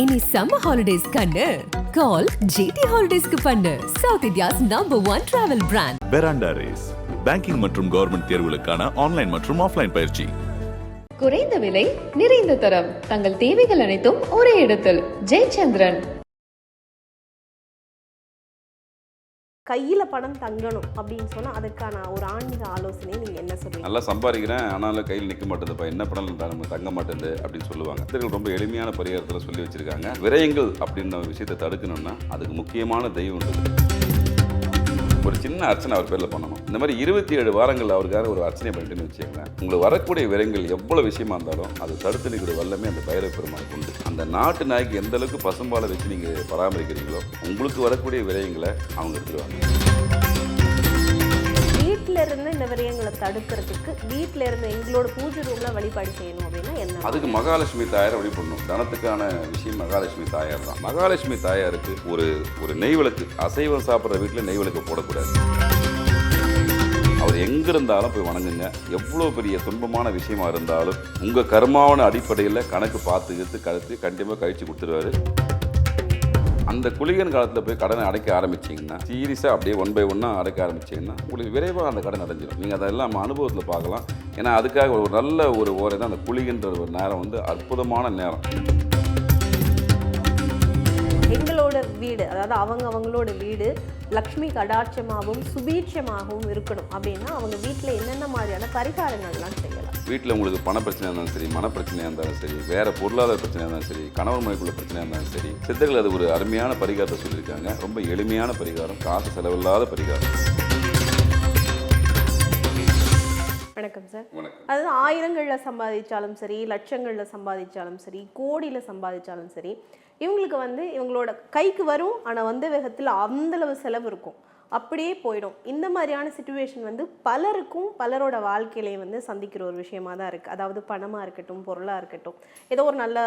இனி summer holidays கண்ணு. கால் GT ஹாலிடேஸ்க்கு பண்ணு. South India's number one travel brand Veranda race banking மற்றும் கவர்மெண்ட் தேர்வுகளுக்கான ஆன்லைன் மற்றும் ஆஃப்லைன் பயிற்சி. குறைந்த விலை நிறைந்த தரம். தங்கள் தேவைகள் அனைத்தும் ஒரே இடத்தில். ஜெயச்சந்திரன். கையில் பணம் தங்கணும் அப்படின்னு சொன்னால் அதுக்கான ஒரு ஆன்மீக ஆலோசனை நீங்கள் என்ன சொல்றீங்க? நல்லா சம்பாதிக்கிறேன். ஆனாலும் கையில் நிற்க மாட்டேதுப்பா என்ன பணம் நமக்கு தங்க மாட்டேங்குது அப்படின்னு சொல்லுவாங்க. சித்தர்கள் ரொம்ப எளிமையான பரிகாரத்தில் சொல்லி வச்சிருக்காங்க. விரயங்கள் அப்படின்ற விஷயத்தை தடுக்கணும்னா அதுக்கு முக்கியமான தெய்வம் உண்டு. ஒரு சின்ன அர்ச்சனை அவர் பேரில் பண்ணணும். இந்த மாதிரி இருபத்தி ஏழு வாரங்கள் அவருக்காக ஒரு அர்ச்சனை பண்ணிட்டுன்னு வச்சுக்கோங்க உங்களுக்கு வரக்கூடிய விரங்கள் எவ்வளோ விஷயமா இருந்தாலும் அது தடுத்து நிற்கிற வல்லமே அந்த பயிரை பெருமாளுக்கு உண்டு. அந்த நாட்டு நாய்க்கு எந்த அளவுக்கு பசும்பாலை வச்சு நீங்கள் பராமரிக்கிறீங்களோ உங்களுக்கு வரக்கூடிய விரயங்களை அவங்க எடுத்துருவாங்க வீட்டில் இருந்து இந்த விரயங்களை தடுக்கிறதுக்கு வீட்டில் இருந்து எங்களோட பூஜை ரூமில் வழிபாடு செய்யணும் அப்படின்னா என்ன? அதுக்கு மகாலட்சுமி தாயாரை வழிபடணும் தனத்துக்கான விஷயம் மகாலட்சுமி தாயார் தான். மகாலட்சுமி தாயாருக்கு ஒரு ஒரு நெய் விளக்கு அசைவம் சாப்பிட்ற வீட்டில் நெய் விளக்கு போடக்கூடாது. அவர் எங்கே இருந்தாலும் போய் வணங்குங்க. எவ்வளோ பெரிய துன்பமான விஷயமா இருந்தாலும் உங்கள் கர்மாவன அடிப்படையில் கணக்கு பார்த்து எடுத்து கழித்து கண்டிப்பாக கழிச்சு கொடுத்துருவாரு. அந்த குளிகன் காலத்தில் போய் கடனை அடைக்க ஆரம்பிச்சிங்கன்னா சீரியஸாக அப்படியே ஒன் பை ஒன்னாக அடைக்க ஆரம்பிச்சிங்கன்னா உங்களுக்கு விரைவாக அந்த கடன் அடைஞ்சிடும் நீங்கள் அதெல்லாம் நம்ம அனுபவத்தில் பார்க்கலாம். ஏன்னா அதுக்காக ஒரு நல்ல ஒரு ஓரை தான் அந்த குளிகின்ற ஒரு நேரம் வந்து அற்புதமான நேரம். எங்களோட வீடு அதாவது அவங்க அவங்களோட வீடு லக்ஷ்மி கடாட்சமாகவும் சுபீட்சமாகவும் இருக்கணும் அப்படின்னா அவங்க வீட்டில் என்னென்ன மாதிரியான பரிகாரங்கள்லாம் செய்யலாம். வீட்டில் உங்களுக்கு பண பிரச்சனையாக இருந்தாலும் சரி மன பிரச்சனையாக இருந்தாலும் சரி வேறு பொருளாதார பிரச்சனையாக இருந்தாலும் சரி கணவன் மனைக்குள்ள பிரச்சனையாக இருந்தாலும் சரி சித்தர்கள் அது ஒரு அருமையான பரிகாரத்தை சொல்லியிருக்காங்க. ரொம்ப எளிமையான பரிகாரம் காசு செலவில்லாத பரிகாரம். வணக்கம் சார். அதாவது ஆயிரங்களில் சம்பாதிச்சாலும் சரி லட்சங்களில் சம்பாதிச்சாலும் சரி கோடியில் சம்பாதிச்சாலும் சரி இவங்களுக்கு வந்து இவங்களோட கைக்கு வரும் ஆனால் வந்த வேகத்தில் அந்தளவு செலவு இருக்கும். அப்படியே போயிடும். இந்த மாதிரியான சுச்சுவேஷன் வந்து பலருக்கும் பலரோட வாழ்க்கையிலே வந்து சந்திக்கிற ஒரு விஷயமா தான் இருக்குது அதாவது பணமாக இருக்கட்டும் பொருளாக இருக்கட்டும். ஏதோ ஒரு நல்ல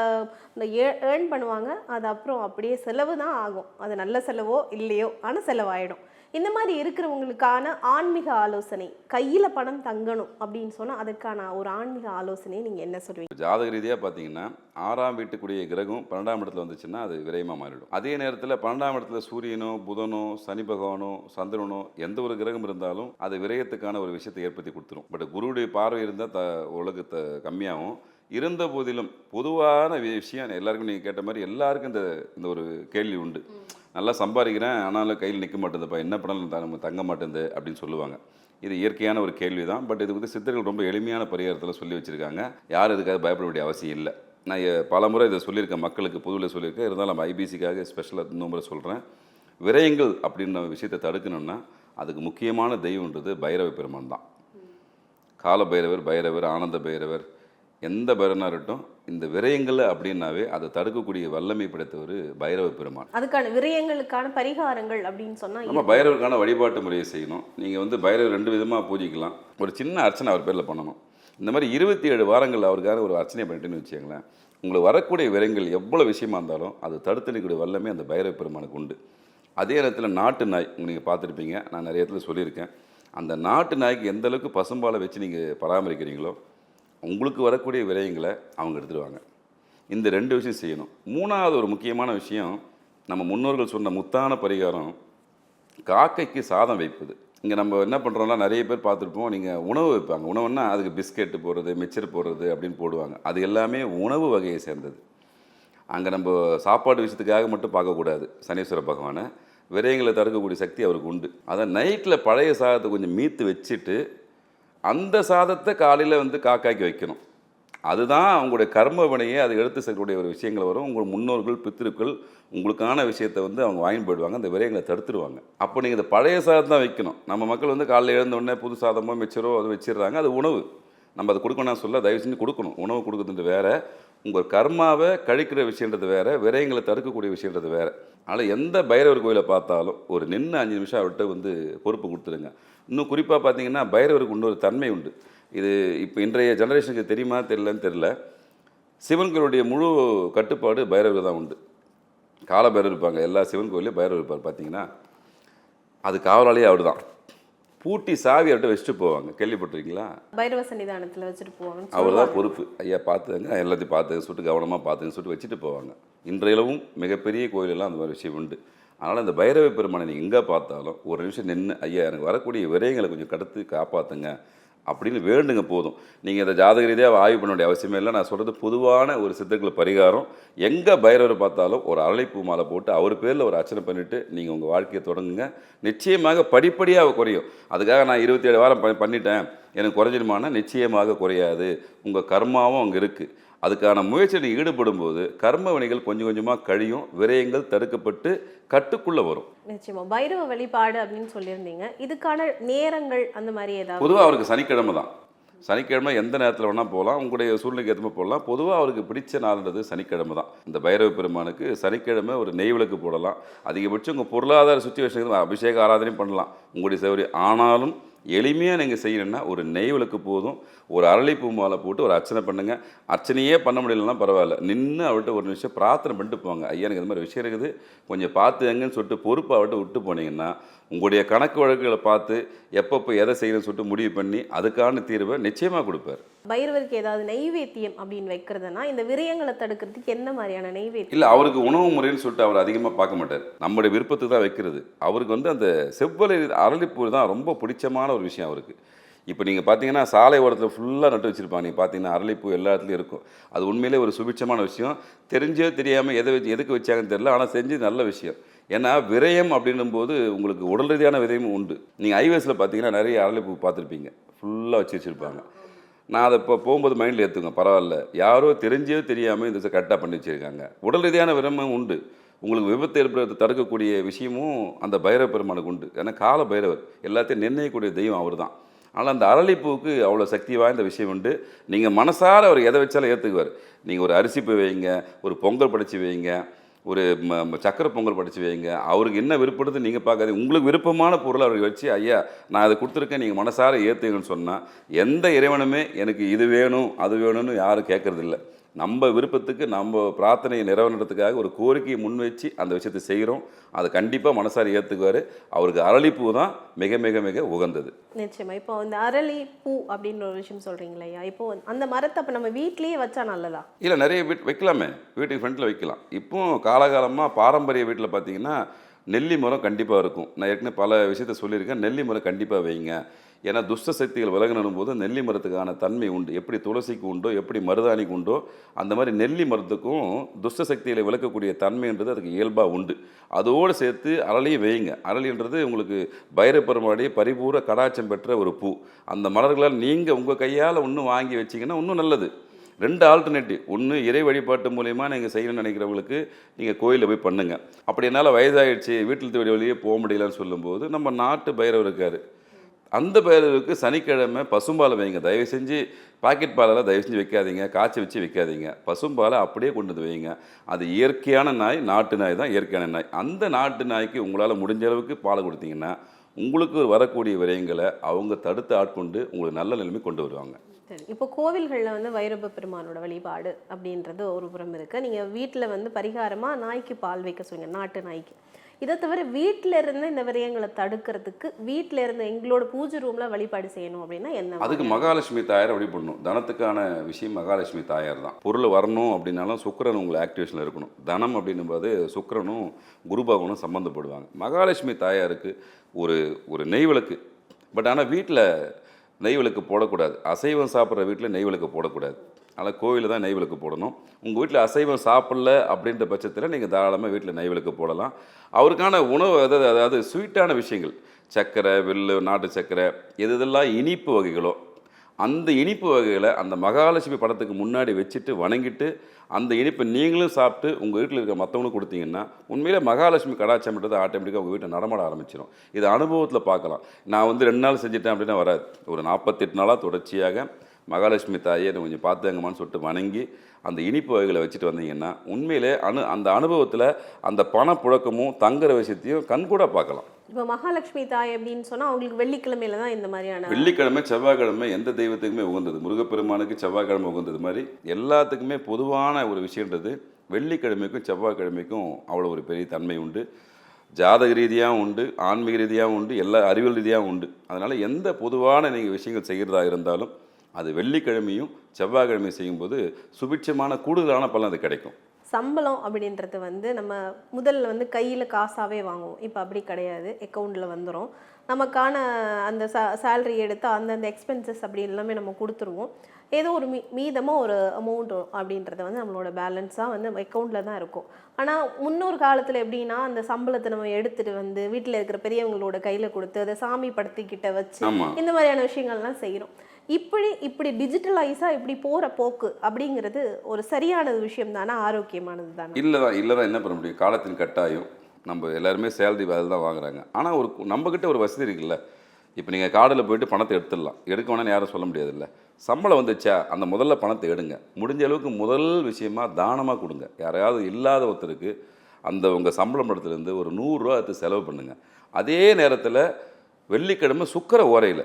இந்த ஏர்ன் பண்ணுவாங்க. அது அப்புறம் அப்படியே செலவு தான் ஆகும். அது நல்ல செலவோ இல்லையோ ஆனால் செலவாயிடும். இந்த மாதிரி இருக்கிறவங்களுக்கான ஆன்மீக ஆலோசனை கையில் பணம் தங்கணும் அப்படின்னு சொன்னால் அதுக்கான ஒரு ஆன்மீக ஆலோசனையை நீங்கள் என்ன சொல்லுவீங்க? ஜாதக ரீதியாக பார்த்தீங்கன்னா ஆறாம் வீட்டுக்குரிய கிரகம் பன்னெண்டாம் இடத்துல வந்துச்சுன்னா அது விரயமாக மாறிடும். அதே நேரத்தில் பன்னெண்டாம் இடத்துல சூரியனோ புதனோ சனி பகவானோ சந்திரனோ எந்த ஒரு கிரகம் இருந்தாலும் அது விரயத்துக்கான ஒரு விஷயத்தை ஏற்படுத்தி கொடுத்துரும். பட் குருவுடைய பார்வை இருந்தால் த உலகத்தை கம்மியாகும். இருந்த போதிலும் பொதுவான விஷயம் எல்லாருக்கும் நீங்கள் கேட்ட மாதிரி எல்லாருக்கும் இந்த இந்த ஒரு கேள்வி உண்டு. நல்லா சம்பாதிக்கிறேன் ஆனாலும் கையில் நிற்க மாட்டேங்குதுப்பா. என்ன பண்ணாலும் த- தங்க மாட்டேங்குது அப்படின்னு சொல்லுவாங்க. இது இயற்கையான ஒரு கேள்வி தான் பட் இது வந்து சித்தர்கள் ரொம்ப எளிமையான பரிகாரத்தில் சொல்லி வச்சுருக்காங்க. யாரும் இதுக்காக பயப்பட வேண்டிய அவசியம் இல்லை. நான் பல பலமுறை இதை சொல்லியிருக்கேன். மக்களுக்கு பொதுவில் சொல்லியிருக்கேன். இருந்தாலும் நம்ம ஐபிசிக்காக ஸ்பெஷலாக இன்னும் முறை சொல்கிறேன் விரயங்கள் அப்படின்ற விஷயத்தை தடுக்கணும்னா அதுக்கு முக்கியமான தெய்வன்றது பைரவ பெருமான் தான். கால பைரவர் பைரவர் ஆனந்த பைரவர் எந்த பைரவனாக இருக்கட்டும் இந்த விரயங்கள் அப்படின்னாவே அதை தடுக்கக்கூடிய வல்லமை படைத்தவர் பைரவ பெருமான். அதுக்கான விரயங்களுக்கான பரிகாரங்கள் அப்படின்னு சொன்னால் நம்ம பைரவருக்கான வழிபாட்டு முறையை செய்யணும். நீங்கள் வந்து பைரவர் ரெண்டு விதமாக பூஜிக்கலாம். ஒரு சின்ன அர்ச்சனை அவர் பேரில் பண்ணணும். இந்த மாதிரி இருபத்தி ஏழு வாரங்கள் அவருக்காக ஒரு அர்ச்சனை பண்ணிட்டுன்னு வச்சுக்கோங்களேன் உங்களுக்கு வரக்கூடிய விரயங்கள் எவ்வளோ விஷயமா இருந்தாலும் அது தடுத்து நிற்கக்கூடிய வல்லமே அந்த பைரவ பெருமானுக்கு உண்டு. அதே நேரத்தில் நாட்டு நாய் நீங்கள் பார்த்துருப்பீங்க. நான் நிறைய இடத்துல சொல்லியிருக்கேன். அந்த நாட்டு நாய்க்கு எந்த அளவுக்கு பசும்பாலை வச்சு நீங்கள் பராமரிக்கிறீங்களோ உங்களுக்கு வரக்கூடிய விரயங்களை அவங்க எடுத்துடுவாங்க. இந்த ரெண்டு விஷயம் செய்யணும். மூணாவது ஒரு முக்கியமான விஷயம் நம்ம முன்னோர்கள் சொன்ன முத்தான பரிகாரம் காக்கைக்கு சாதம் வைப்பது. இங்கே நம்ம என்ன பண்ணுறோம்னா நிறைய பேர் பார்த்துருப்போம் நீங்கள் உணவு வைப்பாங்க. உணவுன்னா அதுக்கு பிஸ்கெட்டு போடுறது மிச்சர் போடுறது அப்படின்னு போடுவாங்க. அது எல்லாமே உணவு வகையை சேர்ந்தது. அங்கே நம்ம சாப்பாடு விஷயத்துக்காக மட்டும் பார்க்கக்கூடாது சனீஸ்வர பகவானை. விரயங்களை தடுக்கக்கூடிய சக்தி அவருக்கு உண்டு. அதை நைட்டில் பழைய சாதத்தை கொஞ்சம் மீத்து வச்சுட்டு அந்த சாதத்தை காலையில் வந்து காக்காக்கி வைக்கணும். அதுதான் அவங்களுடைய கர்ம வினையை அதை எடுத்து செல்லக்கூடிய ஒரு விஷயங்கள் வரும். உங்கள் முன்னோர்கள் பித்திருக்கள் உங்களுக்கான விஷயத்தை வந்து அவங்க வாங்கி போயிடுவாங்க. அந்த விரயங்களை தடுத்துருவாங்க. அப்போ நீங்கள் இந்த பழைய சாதம் தான் வைக்கணும். நம்ம மக்கள் வந்து காலையில் எழுந்தோடனே புது சாதமோ மிச்சரோ அது வச்சிடுறாங்க. அது உணவு. நம்ம அதை கொடுக்கணும் சொல்ல தயவு செஞ்சு கொடுக்கணும். உணவு கொடுக்குறது வேற. உங்கள் கர்மாவை கழிக்கிற விஷயன்றது வேற விரயங்களை தடுக்கக்கூடிய விஷயன்றது வேறு. அதனால் எந்த பைரவர் கோயிலை பார்த்தாலும் ஒரு நின்று அஞ்சு நிமிஷம் அவர்கிட்ட வந்து பொறுப்பு கொடுத்துருங்க. இன்னும் குறிப்பாக பார்த்தீங்கன்னா பைரவருக்கு இன்னொரு தன்மை உண்டு. இது இப்போ இன்றைய ஜெனரேஷனுக்கு தெரியுமா தெரியலன்னு தெரில சிவன்களுடைய முழு கட்டுப்பாடு பைரவர் தான் உண்டு. கால பைரவர் இருப்பாங்க. எல்லா சிவன் கோயிலையும் பைரவர் இருப்பார் பார்த்தீங்கன்னா. அது காவலாளியே அவர் தான் பூட்டி சாவி அவர்கிட்ட வச்சுட்டு போவாங்க. கேள்விப்பட்டிருக்கீங்களா? பைரவ சன்னிதானத்தில் வச்சுட்டு போவாங்க. அவர் தான் பொறுப்பு. ஐயா பார்த்துங்க எல்லாத்தையும் பார்த்துங்க சுட்டு கவனமாக பார்த்துங்க சுட்டு வச்சுட்டு போவாங்க. இன்றையிலவும் மிகப்பெரிய கோயிலெல்லாம் அந்த மாதிரி விஷயம் உண்டு. அதனால் இந்த பைரவ பெருமானை நீங்கள் எங்கே பார்த்தாலும் ஒரு நிமிஷம் நின்று ஐயா எனக்கு வரக்கூடிய விரயங்களை கொஞ்சம் கடத்து காப்பாற்றுங்க அப்படின்னு வேண்டுங்க போதும். நீங்கள் இந்த ஜாதக ரீதியாக ஆய்வு பண்ண வேண்டிய அவசியமே இல்லை. நான் சொல்கிறது பொதுவான ஒரு சித்தர்கள் பரிகாரம். எங்கே பைரவரை பார்த்தாலும் ஒரு அரளிப்பூ மாலை போட்டு அவர் பேரில் ஒரு அர்ச்சனை பண்ணிவிட்டு நீங்கள் உங்கள் வாழ்க்கையை தொடங்குங்க. நிச்சயமாக படிப்படியாக குறையும். அதுக்காக நான் இருபத்தி ஏழு வாரம் ப- பண்ணிட்டேன். எனக்கு குறைஞ்சிருமானா நிச்சயமாக குறையாது. உங்கள் கர்மாவும் அங்கே இருக்குது அதுக்கான முயற்சியில் ஈடுபடும் போது கர்ம வினைகள் கொஞ்சம் கொஞ்சமாக கழியும் விரயங்கள் தடுக்கப்பட்டு கட்டுக்குள்ளே வரும். நிச்சயமா. பைரவ வழிபாடு அப்படின்னு சொல்லியிருந்தீங்க. இதுக்கான நேரங்கள் அந்த மாதிரி ஏதாவது? பொதுவாக அவருக்கு சனிக்கிழமை தான். சனிக்கிழமை எந்த நேரத்தில் வேணால் போகலாம் உங்களுடைய சூழ்நிலைக்கு ஏற்ற மாதிரி போடலாம் பொதுவாக அவருக்கு பிடிச்ச நாள்ன்றது சனிக்கிழமை தான். இந்த பைரவ பெருமானுக்கு சனிக்கிழமை ஒரு நெய் விளக்கு போடலாம். அதிகபட்சம் உங்கள் பொருளாதார சுச்சுவேஷனுக்கு அபிஷேக ஆராதனையும் பண்ணலாம். உங்களுடைய சௌகரியம். ஆனாலும் எளிமையாக நீங்கள் செய்யணும்னா ஒரு நெய் விளக்கு போதும். ஒரு அரளிப்பூ மாலை போட்டு ஒரு அர்ச்சனை பண்ணுங்க. அர்ச்சனையே பண்ண முடியலன்னா பரவாயில்ல. நின்று அவர்கிட்ட ஒரு நிமிஷம் பிரார்த்தனை பண்ணிட்டு போங்க. ஐயா எனக்கு இந்த மாதிரி விஷயம் இருக்குது. கொஞ்சம் பார்த்து எங்கன்னு சொல்லிட்டு பொறுப்பை அவர்கிட்ட விட்டு போனீங்கன்னா உங்களுடைய கணக்கு வழக்குகளை பார்த்து எப்பப்போ எதை செய்யணும்னு சொல்லிட்டு முடிவு பண்ணி அதுக்கான தீர்வை நிச்சயமாக கொடுப்பார். பைரவருக்கு ஏதாவது நெய்வேத்தியம் அப்படின்னு வைக்கிறதுனா இந்த விரயங்களை தடுக்கிறதுக்கு என்ன மாதிரியான நெய்வேத்தியம் இல்லை அவருக்கு உணவு முறைன்னு சொல்லிட்டு அவர் அதிகமாக பார்க்க மாட்டார். நம்முடைய விருப்பத்துக்கு தான் வைக்கிறது. அவருக்கு வந்து அந்த செவ்வலை அரளிப்பூ தான் ரொம்ப பிடிச்சமான ஒரு விஷயம் அவருக்கு. இப்போ நீங்கள் பார்த்தீங்கன்னா சாலை ஓரத்தில் ஃபுல்லாக நட்டு வச்சுருப்பாங்க நீங்கள் பார்த்தீங்கன்னா அரளிப்பூ எல்லா இடத்துலையும் இருக்கும். அது உண்மையிலே ஒரு சுபிட்சமான விஷயம். தெரிஞ்சோ தெரியாமல் எதை வச்சு எதுக்கு வச்சாங்கன்னு தெரில ஆனால் செஞ்சது நல்ல விஷயம். ஏன்னா விரயம் அப்படின்னும் போது உங்களுக்கு உடல் ரீதியான விதயமும் உண்டு. நீங்கள் ஐவேஸில் பார்த்தீங்கன்னா நிறைய அரளிப்பூ பார்த்துருப்பீங்க ஃபுல்லாக வச்சு வச்சுருப்பாங்க. நான் அதை இப்போ போகும்போது மைண்டில் ஏற்றுங்க பரவாயில்ல. யாரோ தெரிஞ்சோ தெரியாமல் இந்த கரெக்டாக பண்ணி வச்சுருக்காங்க. உடல் ரீதியான விரமும் உண்டு. உங்களுக்கு விபத்து ஏற்படுறதை தடுக்கக்கூடிய விஷயமும் அந்த பைரவ பெருமானுக்கு உண்டு. ஏன்னா கால பைரவர். எல்லாத்தையும் நிர்ணயிக்கக்கூடிய தெய்வம் அவர் தான் ஆனால் அந்த அரளிப்பூவுக்கு அவ்வளோ சக்தி வாய்ந்த விஷயம் உண்டு. நீங்கள் மனசார அவர் எதை வச்சாலும் ஏற்றுக்குவார் நீங்கள் ஒரு அரிசி பூ வைங்க ஒரு பொங்கல் படைச்சி வைங்க ஒரு சக்கரை பொங்கல் படித்து வைங்க. அவருக்கு என்ன விருப்பப்படுது நீங்கள் பார்க்காதீங்க. உங்களுக்கு விருப்பமான பொருளை அவருக்கு வச்சு ஐயா நான் அதை கொடுத்துருக்கேன் நீங்கள் மனசார ஏற்றுங்கன்னு சொன்னால் எந்த இறைவனுமே எனக்கு இது வேணும் அது வேணும்னு யாரும் கேட்கறதில்ல. நம்ம விருப்பத்துக்கு நம்ம பிரார்த்தனையை நிறைவேறதுக்காக ஒரு கோரிக்கையை முன் வச்சு அந்த விஷயத்தை செய்கிறோம். அதை கண்டிப்பாக மனசார ஏற்றுக்குவார் அவருக்கு அரளிப்பூ தான் மிக மிக மிக உகந்தது. நிச்சயமா. இப்போ இந்த அரளி பூ அப்படின்ற ஒரு விஷயம் இல்லையா இப்போ அந்த மரத்தை அப்போ நம்ம வீட்லயே வச்சா நல்லதா? இல்லை நிறைய வீட் வைக்கலாமே. வீட்டுக்கு ஃப்ரண்ட்டில் வைக்கலாம். இப்போ காலகாலமாக பாரம்பரிய வீட்டில் பார்த்தீங்கன்னா நெல்லி மரம் கண்டிப்பாக இருக்கும். நான் ஏற்கனவே பல விஷயத்த சொல்லியிருக்கேன். நெல்லி மரம் கண்டிப்பாக வைங்க. ஏன்னா துஷ்ட சக்திகள் விலகணும் போது நெல்லி மரத்துக்கான தன்மை உண்டு. எப்படி துளசிக்கு உண்டோ எப்படி மருதாணிக்கு உண்டோ அந்த மாதிரி நெல்லி மரத்துக்கும் துஷ்ட சக்திகளை விளக்கக்கூடிய தன்மைன்றது அதுக்கு இயல்பாக உண்டு. அதோடு சேர்த்து அரளியும் வைங்க அரளின்றது உங்களுக்கு பைரப்பெருமாடைய பரிபூர கடாட்சம் பெற்ற ஒரு பூ. அந்த மலர்களால் நீங்கள் உங்கள் கையால் ஒன்று வாங்கி வச்சிங்கன்னா இன்னும் நல்லது. ரெண்டு ஆல்டர்னேட்டிவ் ஒன்று இறை வழிபாட்டு மூலயமா நீங்கள் செய்யணும்னு நினைக்கிறவங்களுக்கு நீங்கள் கோயிலில் போய் பண்ணுங்கள் அப்படி என்னால் வயதாகிடுச்சு வீட்டில் தேடி வழியே போக முடியலன்னு சொல்லும்போது நம்ம நாட்டு பைரவர் இருக்கார். அந்த பைரவருக்கு சனிக்கிழமை பசும்பாலை வைங்க. தயவு செஞ்சு பாக்கெட் பாலெல்லாம் தயவு செஞ்சு வைக்காதீங்க. காய்ச்சி வச்சு வைக்காதீங்க. பசும்பாலை அப்படியே கொண்டு வந்து வைங்க. அது இயற்கையான நாய் நாட்டு நாய் தான் இயற்கையான நாய். அந்த நாட்டு நாய்க்கு உங்களால் முடிஞ்ச அளவுக்கு பாலை கொடுத்தீங்கன்னா உங்களுக்கு வரக்கூடிய விரயங்களை அவங்க தடுத்து ஆட்கொண்டு உங்களுக்கு நல்ல நிலைமை கொண்டு வருவாங்க. சரி. இப்போ கோவில்களில் வந்து வைரப பெருமானோட வழிபாடு அப்படின்றது ஒரு புறம் இருக்குது நீங்கள் வீட்டில் வந்து பரிகாரமாக நாய்க்கு பால் வைக்க சொல்லுங்கள் நாட்டு நாய்க்கு. இதை தவிர வீட்டில் இருந்து இந்த விரயங்களை தடுக்கிறதுக்கு வீட்டில் இருந்து எங்களோட பூஜை ரூம்ல வழிபாடு செய்யணும் அப்படின்னா என்ன அதுக்கு மகாலட்சுமி தாயார் தாயாரை பண்ணணும் தனத்துக்கான விஷயம் மகாலட்சுமி தாயார் தான். பொருள் வரணும் அப்படின்னாலும் சுக்கரன் உங்களை ஆக்டிவேஷனில் இருக்கணும். தனம் அப்படின்னும்போது சுக்கிரனும் குரு சம்மந்தப்படுவாங்க மகாலட்சுமி தாயாருக்கு ஒரு ஒரு நெய் விளக்கு. பட் ஆனால் வீட்டில் நெய் விளக்கு போடக்கூடாது. அசைவம் சாப்பிட்ற வீட்டில் நெய் விளக்கு போடக்கூடாது. அதனால் கோவிலில் தான் நெய் விளக்கு போடணும். உங்கள் வீட்டில் அசைவம் சாப்பிடல அப்படின்ற பட்சத்தில் நீங்கள் தாராளமாக வீட்டில் நெய் விளக்கு போடலாம். அவருக்கான உணவு அதாவது அதாவது ஸ்வீட்டான விஷயங்கள். சர்க்கரை வெள்ளு நாட்டு சர்க்கரை எது எதெல்லாம் இனிப்பு வகைகளோ அந்த இனிப்பு வகைகளை அந்த மகாலட்சுமி படத்துக்கு முன்னாடி வச்சுட்டு வணங்கிட்டு அந்த இனிப்பை நீங்களும் சாப்பிட்டு உங்கள் வீட்டில் இருக்க மற்றவங்களும் கொடுத்தீங்கன்னா உண்மையிலே மகாலட்சுமி கடாச்சம்ன்றது ஆட்டோமேட்டிக்காக உங்கள் வீட்டில் நடமாட ஆரம்பிச்சிடும் இது அனுபவத்தில் பார்க்கலாம். நான் வந்து ரெண்டு நாள் செஞ்சுட்டேன் அப்படின்னா வராது. ஒரு நாற்பத்தெட்டு நாளாக தொடர்ச்சியாக மகாலட்சுமி தாயை என்னை கொஞ்சம் பார்த்துங்கம்மான்னு சொல்லிட்டு வணங்கி அந்த இனிப்பு வகைகளை வச்சுட்டு வந்தீங்கன்னா உண்மையிலே அனு அந்த அனுபவத்தில் அந்த பணப்புழக்கமும் தங்குற விஷயத்தையும் கண்கூட பார்க்கலாம். இப்போ மகாலட்சுமி தாய் அப்படின்னு சொன்னா அவங்களுக்கு வெள்ளிக்கிழமையில தான் இந்த மாதிரியான வெள்ளிக்கிழமை செவ்வாய்க்கிழமை எந்த தெய்வத்துக்குமே உகந்தது. முருகப்பெருமானுக்கு செவ்வாய்க்கிழமை உகந்தது மாதிரி எல்லாத்துக்குமே பொதுவான ஒரு விஷயன்றது வெள்ளிக்கிழமைக்கும் செவ்வாய்க்கிழமைக்கும் அவ்வளோ ஒரு பெரிய தன்மை உண்டு. ஜாதக ரீதியாகவும் உண்டு ஆன்மீக ரீதியாகவும் உண்டு எல்லா அறிவியல் ரீதியாகவும் உண்டு. அதனால் எந்த பொதுவான நீங்கள் விஷயங்கள் செய்கிறதா இருந்தாலும் அது வெள்ளிக்கிழமையும் செவ்வாய்க்கிழமையும் செய்யும்போது சுபிட்சமான கூடுதலான பலன் அது கிடைக்கும். சம்பளம் அப்படின்றது வந்து நம்ம முதல்ல வந்து கையில் காசாவே வாங்குவோம். இப்போ அப்படி கிடையாது. அக்கௌண்ட்டில் வந்துடும் நமக்கான அந்த ச சேலரி எடுத்து அந்தந்த எக்ஸ்பென்சஸ் அப்படி எல்லாமே நம்ம கொடுத்துருவோம். ஏதோ ஒரு மீ மீதமாக ஒரு அமௌண்ட் அப்படின்றது வந்து நம்மளோட பேலன்ஸாக வந்து அக்கௌண்ட்டில் தான் இருக்கும். ஆனால் முன்னொரு காலத்தில் எப்படின்னா அந்த சம்பளத்தை நம்ம எடுத்துகிட்டு வந்து வீட்டில் இருக்கிற பெரியவங்களோட கையில் கொடுத்து அதை சாமி படத்துக்கிட்ட வச்சு. இந்த மாதிரியான விஷயங்கள்லாம் செய்கிறோம் இப்படி இப்படி டிஜிட்டலைஸாக இப்படி போகிற போக்கு அப்படிங்கிறது ஒரு சரியானது விஷயம் தானே ஆரோக்கியமானது தானே இல்லை தான் இல்லை தான் என்ன பண்ண முடியும்? காலத்தின் கட்டாயம். நம்ம எல்லாருமே சேலரி அதில் தான் வாங்குறாங்க. ஆனால் ஒரு நம்மக்கிட்ட ஒரு வசதி இருக்குல்ல. இப்போ நீங்கள் கார்டில் போயிட்டு பணத்தை எடுத்துடலாம். எடுக்க வேணாம்னு யாரும் சொல்ல முடியாதுல்ல. சம்பளம் வந்துச்சா அந்த முதல்ல பணத்தை எடுங்க. முடிஞ்ச அளவுக்கு முதல் விஷயமா தானமாக கொடுங்க. யாரையாவது இல்லாத ஒருத்தருக்கு அந்த உங்கள் சம்பளம் இடத்துலேருந்து ஒரு நூறுரூவா எடுத்து செலவு பண்ணுங்கள் அதே நேரத்தில் வெள்ளிக்கிழமை சுக்கர ஓரையில்.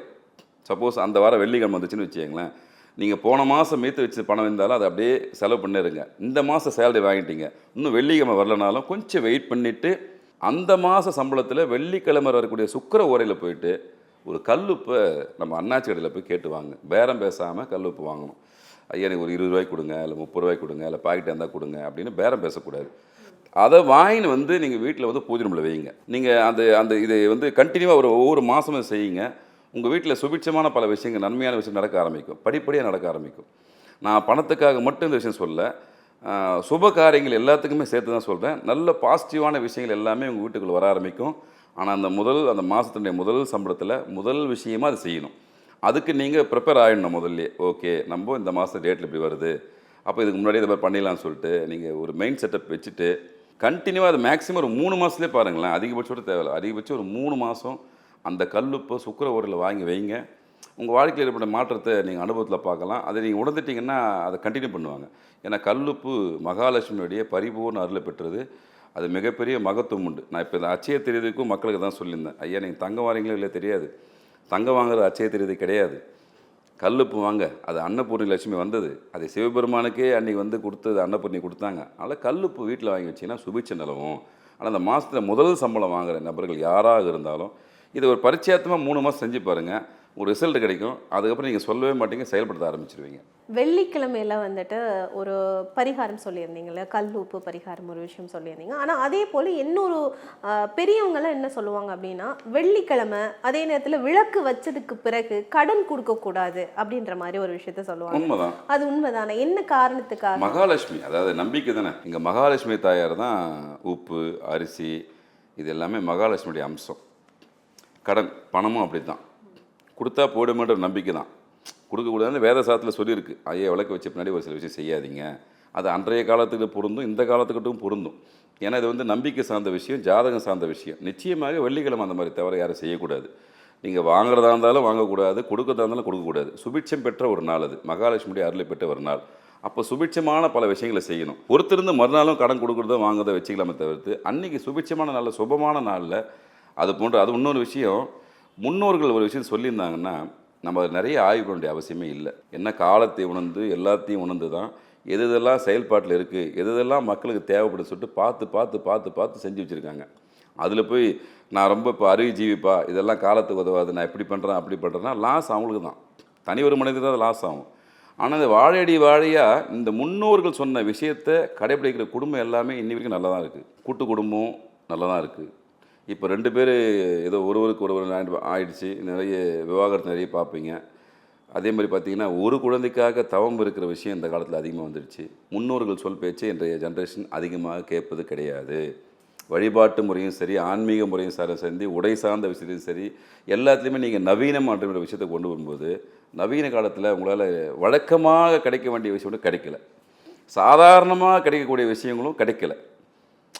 சப்போஸ் அந்த வாரம் வெள்ளிக்கிழமை வந்துச்சுன்னு வச்சுக்கங்களேன் நீங்கள் போன மாதம் மீத்து வச்சு பணம் இருந்தாலும் அதை அப்படியே செலவு பண்ணிடுங்க இந்த மாதம் சேலரி வாங்கிட்டீங்க. இன்னும் வெள்ளிக்கிழமை வரலனாலும் கொஞ்சம் வெயிட் பண்ணிவிட்டு அந்த மாத சம்பளத்தில் வெள்ளிக்கிழமை வரக்கூடிய சுக்கர ஓரையில் போயிட்டு ஒரு கல்லுப்பை நம்ம அண்ணாச்சி கடையில் போய் கேட்டு வாங்க. பேரம் பேசாமல் கல்லுப்பு வாங்கணும். ஐயா எனக்கு ஒரு இருபது ரூபாய்க்கு கொடுங்க இல்லை முப்பது ரூபாய்க்கு கொடுங்க இல்லை பாக்கெட் இருந்தால் கொடுங்க அப்படின்னு பேரம் பேசக்கூடாது. அதை வாங்கின்னு வந்து நீங்கள் வீட்டில் வந்து பூஜை ரூமில் வைங்க நீங்கள் அந்த அந்த இதை வந்து கண்டினியூவாக ஒரு ஒவ்வொரு மாதமும் செய்யுங்க. உங்கள் வீட்டில் சுபிட்சமான பல விஷயங்கள் நன்மையான விஷயம் நடக்க ஆரம்பிக்கும். படிப்படியாக நடக்க ஆரம்பிக்கும். நான் பணத்துக்காக மட்டும் இந்த விஷயம் சொல்ல சுப காரியங்கள் எல்லாத்துக்குமே சேர்த்து தான் சொல்கிறேன் நல்ல பாசிட்டிவான விஷயங்கள் எல்லாமே உங்கள் வீட்டுக்குள்ள வர ஆரம்பிக்கும். ஆனால் அந்த முதல் அந்த மாதத்தினுடைய முதல் சம்பளத்தில் முதல் விஷயமாக அதை செய்யணும். அதுக்கு நீங்கள் ப்ரிப்பேர் ஆகிடணும் முதல்ல ஓகே நம்ம இந்த மாதம் டேட்டில் இப்படி வருது. அப்போ இதுக்கு முன்னாடி இதை மாதிரி பண்ணிடலாம்னு சொல்லிட்டு நீங்கள் ஒரு மெயின் செட்டப் வச்சுட்டு கண்டினியூவாக அது மேக்ஸிமம் ஒரு மூணு மாதத்துலேயே பாருங்களேன். அதிகபட்சம் கூட தேவையில்ல. அதிகபட்சம் ஒரு மூணு மாதம் அந்த கல்லுப்பை சுக்கர ஓரில் வாங்கி வைங்க. உங்கள் வாழ்க்கையில் ஏற்பட்ட மாற்றத்தை நீங்கள் அனுபவத்தில் பார்க்கலாம். அதை நீங்கள் உணர்ந்துட்டீங்கன்னா அதை கண்டினியூ பண்ணுவாங்க. ஏன்னா கல்லுப்பு மகாலட்சுமியுடைய பரிபூர்ண அருளை பெற்றது. அது மிகப்பெரிய மகத்துவம் உண்டு. நான் இப்போ இந்த அச்சய தெரியுதுக்கும் மக்களுக்கு தான் சொல்லியிருந்தேன். ஐயா நீங்கள் தங்கம் வாரீங்களோ இல்லை தெரியாது. தங்கம் வாங்குறது அச்சய தெரியுது கிடையாது. கல்லுப்பு வாங்க. அது அன்னபூர்ணி லட்சுமி வந்தது. அதை சிவபெருமானுக்கே அன்றைக்கி வந்து கொடுத்தது அன்னபூர்ணி கொடுத்தாங்க. அதனால் கல்லுப்பு வீட்டில் வாங்கி வச்சிங்கன்னா சுபிச்ச நிலவும். ஆனால் அந்த மாதத்தில் முதல் சம்பளம் வாங்குகிற நபர்கள் யாராக இருந்தாலும் இதை ஒரு பரிச்சயத்தமாக மூணு மாதம் செஞ்சு பாருங்கள் ஒரு ரிசல்ட் கிடைக்கும். அதுக்கப்புறம் நீங்கள் சொல்லவே மாட்டீங்க செயல்படுத்த ஆரம்பிச்சிருவீங்க. வெள்ளிக்கிழமையில வந்துட்டு ஒரு பரிகாரம் சொல்லியிருந்தீங்கல்ல கல் உப்பு பரிகாரம் ஒரு விஷயம் சொல்லியிருந்தீங்க. ஆனால் அதே போல் இன்னொரு ஆஹ், பெரியவங்கெல்லாம் என்ன சொல்லுவாங்க அப்படின்னா வெள்ளிக்கிழமை அதே நேரத்தில் விளக்கு வச்சதுக்கு பிறகு கடன் கொடுக்கக்கூடாது அப்படின்ற மாதிரி ஒரு விஷயத்த சொல்லுவாங்க. உண்மைதான். அது உண்மைதானே? என்ன காரணத்துக்காக? மகாலட்சுமி அதாவது நம்பிக்கை தானே? இங்கே மகாலட்சுமி தாயார் தான் உப்பு அரிசி இது எல்லாமே மகாலட்சுமியுடைய அம்சம். கடன் பணமும் அப்படி தான் கொடுத்தா போடுமேன்ற நம்பிக்கை தான். கொடுக்கக்கூடாதுன்னு வேத சாத்தில் சொல்லியிருக்கு. ஐயா விளக்கு வச்ச பின்னாடி ஒரு சில விஷயம் செய்யாதீங்க. அது அன்றைய காலத்துக்கு பொருந்தும் இந்த காலத்துக்கிட்டும் பொருந்தும். ஏன்னா இது வந்து நம்பிக்கை சார்ந்த விஷயம் ஜாதகம் சார்ந்த விஷயம். நிச்சயமாக வெள்ளிக்கிழமை அந்த மாதிரி தவிர யாரும் செய்யக்கூடாது. நீங்கள் வாங்குறதா இருந்தாலும் வாங்கக்கூடாது கொடுக்கறதா இருந்தாலும் கொடுக்கக்கூடாது. சுபிட்சம் பெற்ற ஒரு நாள் அது. மகாலட்சுமியுடைய அருளை பெற்ற ஒரு நாள். அப்போ சுபிட்சமான பல விஷயங்களை செய்யணும். ஒருத்தருந்து மறுநாளும் கடன் கொடுக்குறதோ வாங்குறத வச்சுக்கலாமே தவிர்த்து அன்றைக்கி சுபிட்சமான நாளில் சுபமான நாளில் அது போன்ற அது இன்னொரு விஷயம். முன்னோர்கள் ஒரு விஷயம் சொல்லியிருந்தாங்கன்னா நம்ம அதை நிறைய ஆய்வு பண்ண வேண்டிய அவசியமே இல்லை. என்ன காலத்தை உணர்ந்து எல்லாத்தையும் உணர்ந்து தான் எது எதெல்லாம் செயல்பாட்டில் இருக்குது எது எதெல்லாம் மக்களுக்கு தேவைப்படுது சொல்லிட்டு பார்த்து பார்த்து பார்த்து பார்த்து செஞ்சு வச்சுருக்காங்க. அதில் போய் நான் ரொம்ப இப்போ அறிவு ஜீவிப்பா இதெல்லாம் காலத்துக்கு உதவாது நான் இப்படி பண்ணுறேன் அப்படி பண்ணுறேன்னா லாஸ் அவங்களுக்கு தான். தனி ஒரு மனிதர் தான் லாஸ் ஆகும். ஆனால் இந்த வாழையடி வாழையாக இந்த முன்னோர்கள் சொன்ன விஷயத்தை கடைபிடிக்கிற குடும்பம் எல்லாமே இன்னி வரைக்கும் நல்லா தான் இருக்குது கூட்டு குடும்பம் நல்லா தான் இருக்குது இப்போ ரெண்டு பேர் ஏதோ ஒருவருக்கு ஒருவர் ஆயிடுச்சு. நிறைய விவாகரத்து நிறைய பார்ப்பீங்க. அதே மாதிரி பார்த்தீங்கன்னா ஒரு குழந்தைக்காக தவம் இருக்கிற விஷயம் இந்த காலத்தில் அதிகமாக வந்துடுச்சு. முன்னோர்கள் சொல் பேச்சு இன்றைய ஜென்ரேஷன் அதிகமாக கேட்பது கிடையாது. வழிபாட்டு முறையும் சரி ஆன்மீக முறையும் சார சரி உடை சார்ந்த விஷயத்தையும் சரி எல்லாத்துலேயுமே நீங்கள் நவீனம் அப்படின்ற விஷயத்தை கொண்டு வரும்போது நவீன காலத்தில் உங்களால் வழக்கமாக கிடைக்க வேண்டிய விஷயம் கிடைக்கல. சாதாரணமாக கிடைக்கக்கூடிய விஷயங்களும் கிடைக்கல.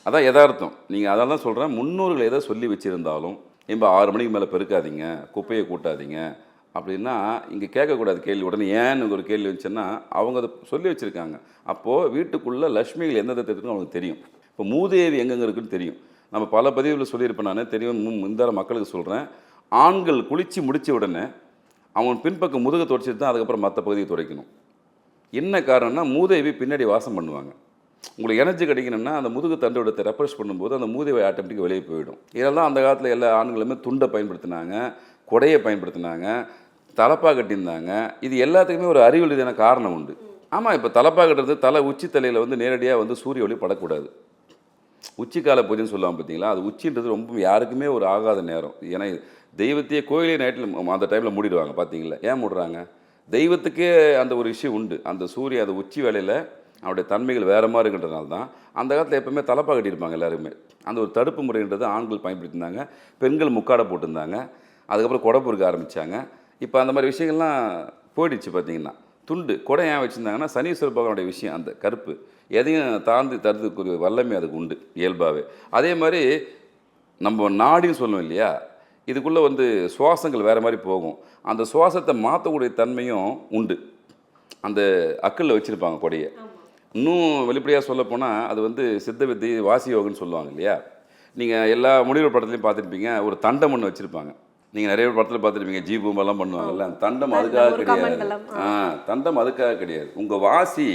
அதான் யதார்த்தம். நீங்கள் அதான் தான் சொல்கிறேன் முன்னோர்கள் எதை சொல்லி வச்சுருந்தாலும் இப்போ ஆறு மணிக்கு மேலே பெருக்காதீங்க குப்பையை கூட்டாதீங்க. அப்படின்னா இங்கே கேட்கக்கூடாது கேள்வி. உடனே ஏன்னு ஒரு கேள்வி வந்துச்சுன்னா அவங்க அதை சொல்லி வச்சுருக்காங்க. அப்போது வீட்டுக்குள்ளே லக்ஷ்மிகள் எந்தெந்த தெரியும் அவங்களுக்கு தெரியும். இப்போ மூதேவி எங்கெங்கே இருக்குன்னு தெரியும். நம்ம பல பதிவுகளில் சொல்லியிருப்பேன் நான். தெரியும் மு- மக்களுக்கு சொல்கிறேன் ஆண்கள் குளித்து முடித்த உடனே அவன் பின்பக்கம் முதுகை துடைச்சிட்டு தான் அதுக்கப்புறம் மற்ற பகுதியை துடைக்கணும். என்ன காரணம்னா மூதேவி பின்னாடி வாசம் பண்ணுவாங்க. உங்களுக்கு எனர்ஜி கிடைக்கணும்னா அந்த முதுகு தண்டோடத்தை ரெப்ரெஷ் பண்ணும்போது அந்த மூதிவை ஆட்டோமேட்டிக்காக வெளியே போயிடும். இதெல்லாம் அந்த காலத்தில் எல்லா ஆண்களுமே துண்டை பயன்படுத்தினாங்க கொடையை பயன்படுத்தினாங்க தலப்பா கட்டியிருந்தாங்க. இது எல்லாத்துக்குமே ஒரு அறிவு ரீதியான காரணம் உண்டு. ஆமாம் இப்போ தலைப்பாக்கட்டுறது தலை உச்சி தலையில் வந்து நேரடியாக வந்து சூரிய ஒளி படக்கூடாது. உச்சிக்கால பூஜைன்னு சொல்லுவாங்க பார்த்தீங்களா அது உச்சின்றது ரொம்ப யாருக்குமே ஒரு ஆகாத நேரம். ஏன்னா தெய்வத்தையே கோயிலே நைட்டில் அந்த டைமில் மூடிடுவாங்க பார்த்தீங்களா ஏன் மூடுறாங்க? தெய்வத்துக்கே அந்த ஒரு விஷயம் உண்டு. அந்த சூரிய அந்த உச்சி வேலையில் அவருடைய தன்மைகள் வேறு மாதிரி இருக்கின்றனால தான் அந்த காலத்தில் எப்பவுமே தலப்பா கட்டியிருப்பாங்க எல்லாருமே அந்த ஒரு தடுப்பு முறைன்றது ஆண்கள் பயன்படுத்தியிருந்தாங்க பெண்கள் முக்காடை போட்டிருந்தாங்க அதுக்கப்புறம் கொடை பொறுக்க ஆரம்பித்தாங்க இப்போ அந்த மாதிரி விஷயங்கள்லாம் போயிடுச்சு பார்த்தீங்கன்னா துண்டு கொடை ஏன் வச்சுருந்தாங்கன்னா சனீஸ்வர பகவானுடைய விஷயம் அந்த கருப்பு. எதையும் தாழ்ந்து தருதுக்குரிய வல்லமை அதுக்கு உண்டு இயல்பாகவே அதே மாதிரி நம்ம நாடின்னு சொல்லுவோம் இல்லையா இதுக்குள்ளே வந்து சுவாசங்கள் வேறு மாதிரி போகும். அந்த சுவாசத்தை மாற்றக்கூடிய தன்மையும் உண்டு. அந்த அக்கலில் வச்சுருப்பாங்க கொடையை. இன்னும் வெளிப்படையாக சொல்லப் போனால் அது வந்து சித்த வித்தை வாசி யோகம்னு சொல்லுவாங்க இல்லையா? நீங்கள் எல்லா முடிவு படத்துலையும் பார்த்துருப்பீங்க ஒரு தண்டம் ஒன்று வச்சுருப்பாங்க. நீங்கள் நிறைய படத்தில் பார்த்துருப்பீங்க ஜீபூமெல்லாம் பண்ணுவாங்கல்ல அந்த தண்டம் அதுக்காக கிடையாது. ஆ. தண்டம் அதுக்காக கிடையாது. உங்கள் வாசி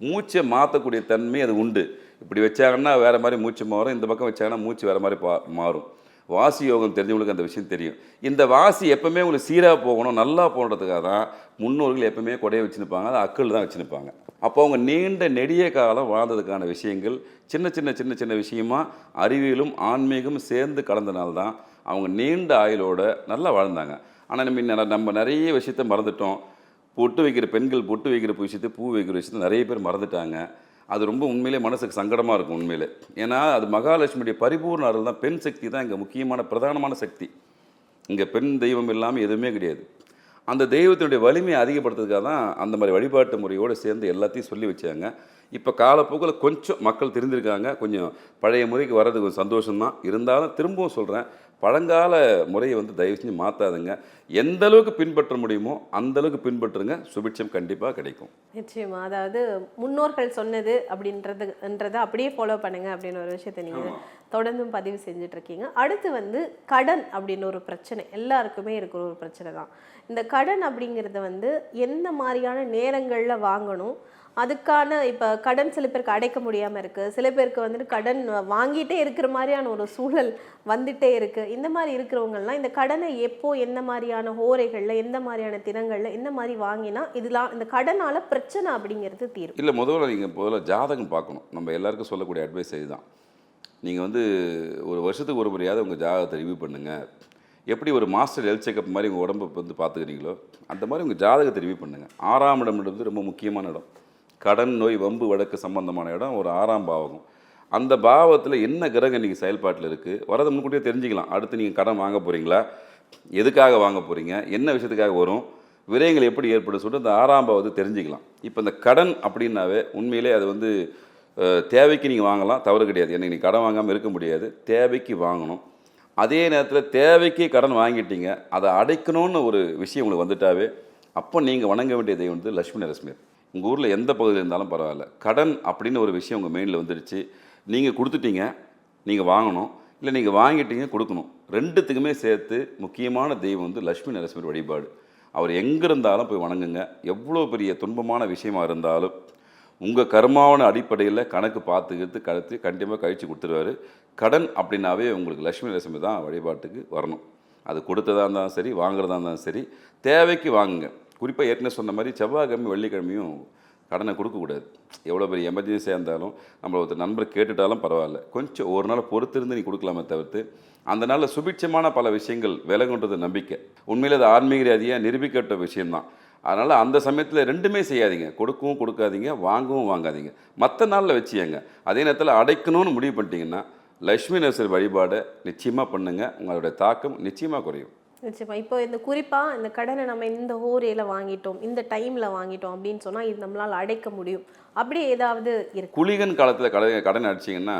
மூச்சை மாற்றக்கூடிய தன்மை அது உண்டு. இப்படி வச்சாங்கன்னா வேறு மாதிரி மூச்சு மாறும் இந்த பக்கம் வச்சாங்கன்னா மூச்சு வேறு மாதிரி பா மாறும். வாசி யோகம் தெரிஞ்சவங்களுக்கு அந்த விஷயம் தெரியும். இந்த வாசி எப்பவுமே உங்களுக்கு சீராக போகணும் நல்லா போகிறதுக்காக தான் முன்னோர்கள் எப்பவுமே கொடையை வச்சுருப்பாங்க அது அக்கள் தான் வச்சுருப்பாங்க. அப்போ அவங்க நீண்ட நெடிய காலம் வாழ்ந்ததுக்கான விஷயங்கள் சின்ன சின்ன சின்ன சின்ன விஷயமா அறிவியலும் ஆன்மீகமும் சேர்ந்து கலந்தனால்தான் அவங்க நீண்ட ஆயுளோட நல்லா வாழ்ந்தாங்க. ஆனால் நம்ம நம்ம நிறைய விஷயத்த மறந்துட்டோம். பொட்டு வைக்கிற பெண்கள் பொட்டு வைக்கிற விஷயத்தை பூ வைக்கிற விஷயத்தை நிறைய பேர் மறந்துட்டாங்க. அது ரொம்ப உண்மையிலே மனசுக்கு சங்கடமாக இருக்கும் உண்மையிலே. ஏன்னா அது மகாலட்சுமியுடைய பரிபூர்ண அருள் தான். பெண் சக்தி தான் இங்கே முக்கியமான பிரதானமான சக்தி. இங்கே பெண் தெய்வம் இல்லாமல் எதுவுமே கிடையாது. அந்த தெய்வத்தினுடைய வலிமையை அதிகப்படுத்துறதுக்காக தான் அந்த மாதிரி வழிபாட்டு முறையோடு சேர்ந்து எல்லாத்தையும் சொல்லி வச்சாங்க. இப்போ காலப்போக்கில் கொஞ்சம் மக்கள் தெரிஞ்சிருக்காங்க கொஞ்சம் பழைய முறைக்கு வர்றது கொஞ்சம் சந்தோஷம்தான். இருந்தாலும் திரும்பவும் சொல்கிறேன் பழங்கால முறையை வந்து தயவு செஞ்சு மாற்றாதுங்க எந்த அளவுக்கு பின்பற்ற முடியுமோ அந்த அளவுக்கு பின்பற்றுங்க. சுபிட்சம் கண்டிப்பாக கிடைக்கும். நிச்சயமா. அதாவது முன்னோர்கள் சொன்னது அப்படின்றதுன்றதை அப்படியே ஃபாலோ பண்ணுங்க அப்படின்னு ஒரு விஷயத்தை நீங்க தொடர்ந்தும் பதிவு செஞ்சுட்டு இருக்கீங்க அடுத்து வந்து கடன் அப்படின்னு ஒரு பிரச்சனை. எல்லாருக்குமே இருக்கிற ஒரு பிரச்சனை தான். இந்த கடன் அப்படிங்கிறத வந்து எந்த மாதிரியான நேரங்கள்ல வாங்கணும் அதுக்கான இப்போ கடன் சில பேருக்கு அடைக்க முடியாமல் இருக்குது சில பேருக்கு வந்துட்டு கடன் வாங்கிட்டே இருக்கிற மாதிரியான ஒரு சூழல் வந்துட்டே இருக்குது இந்த மாதிரி இருக்கிறவங்கலாம் இந்த கடனை எப்போ எந்த மாதிரியான ஹோரைகளில் எந்த மாதிரியான தினங்களில் எந்த மாதிரி வாங்கினா இதெல்லாம் இந்த கடனால பிரச்சனை அப்படிங்கிறது தீரும். இல்லை முதல்ல நீங்கள் முதல்ல ஜாதகம் பார்க்கணும். நம்ம எல்லாருக்கும் சொல்லக்கூடிய அட்வைஸ் இதுதான். நீங்கள் வந்து ஒரு வருஷத்துக்கு ஒரு முறையாவது உங்கள் ஜாதகத்தை ரிவ்யூ பண்ணுங்கள் எப்படி ஒரு மாஸ்டர் ஹெல்த் செக்கப் மாதிரி உங்கள் உடம்பை வந்து பார்த்துக்கிறீங்களோ அந்த மாதிரி உங்கள் ஜாதகத்தை ரிவ்யூ பண்ணுங்கள் ஆறாம் இடம்ன்றது ரொம்ப முக்கியமான இடம். கடன் நோய் வம்பு வழக்கு சம்பந்தமான இடம் ஒரு ஆறாம் பாவகம். அந்த பாவத்தில் என்ன கிரகம் நீங்கள் செயல்பாட்டில் இருக்குது வரதை முன்கூட்டியே தெரிஞ்சுக்கலாம். அடுத்து நீங்கள் கடன் வாங்க போகிறீங்களா எதுக்காக வாங்க போகிறீங்க என்ன விஷயத்துக்காக வரும்? விரயங்கள் எப்படி ஏற்படும் சொல்லிட்டு இந்த ஆறாம் பாவத்தை தெரிஞ்சுக்கலாம். இப்போ இந்த கடன் அப்படின்னாவே உண்மையிலே அது வந்து தேவைக்கு நீங்கள் வாங்கலாம் தவறு கிடையாது. ஏன்னா நீங்கள் கடன் வாங்காமல் இருக்க முடியாது. தேவைக்கு வாங்கணும். அதே நேரத்தில் தேவைக்கு கடன் வாங்கிட்டீங்க. அதை அடைக்கணும்னு ஒரு விஷயம் உங்களுக்கு வந்துட்டாவே அப்போ நீங்கள் வணங்க வேண்டிய தெய்வம் வந்து லட்சுமி நரசிம்மர். உங்கள் ஊரில் எந்த பகுதியில் இருந்தாலும் பரவாயில்ல. கடன் அப்படின்னு ஒரு விஷயம் உங்கள் மெயினில் வந்துடுச்சு நீங்கள் கொடுத்துட்டீங்க நீங்கள் வாங்கணும். இல்லை நீங்கள் வாங்கிட்டீங்க கொடுக்கணும். ரெண்டுத்துக்குமே சேர்த்து முக்கியமான தெய்வம் வந்து லட்சுமி நரசிம்மர் வழிபாடு. அவர் எங்கே இருந்தாலும் போய் வணங்குங்க. எவ்வளோ பெரிய துன்பமான விஷயமா இருந்தாலும் உங்கள் கர்மாவன அடிப்படையில் கணக்கு பார்த்துக்கிறது கழுத்து கண்டிப்பாக கழிச்சு கொடுத்துருவாரு. கடன் அப்படின்னாவே உங்களுக்கு லக்ஷ்மி நரசிம்மர் தான் வழிபாட்டுக்கு வரணும். அது கொடுத்ததா இருந்தாலும் சரி வாங்குறதா இருந்தாலும் சரி தேவைக்கு வாங்குங்க. குறிப்பாக ஏற்கனவே சொன்ன மாதிரி செவ்வாய்க்கிழமை வெள்ளிக்கிழமையும் கடனை கொடுக்கக்கூடாது. எவ்வளோ பெரிய எமர்ஜென்சியாக இருந்தாலும் நம்மளை ஒருத்தர் நண்பர் கேட்டுட்டாலும் பரவாயில்ல. கொஞ்சம் ஒரு நாள் பொறுத்திருந்து நீ கொடுக்கலாமே தவிர்த்து அந்த நாளில் சுபிட்சமான பல விஷயங்கள் விலகுன்றது நம்பிக்கை. உண்மையில் அது ஆன்மீக ரீதியாக நிரூபிக்கப்பட்ட விஷயம்தான். அதனால் அந்த சமயத்தில் ரெண்டுமே செய்யாதீங்க. கொடுக்கவும் கொடுக்காதீங்க வாங்கவும் வாங்காதீங்க. மற்ற நாளில் வச்சியங்க அதே நேரத்தில் அடைக்கணும்னு முடிவு பண்ணிட்டீங்கன்னா லட்சுமி நரசர் வழிபாடை நிச்சயமாக பண்ணுங்கள் உங்களுடைய தாக்கம் நிச்சயமாக குறையும். நிச்சயமா. இப்போ இந்த குறிப்பா இந்த கடனை நம்ம இந்த ஹோரேல வாங்கிட்டோம் இந்த டைம்ல வாங்கிட்டோம் அப்படின்னு சொன்னா இது நம்மளால அடைக்க முடியும். அப்படி ஏதாவது இருக்கு? குளிகன் காலத்தில் கடன் கடன் அடிச்சிங்கன்னா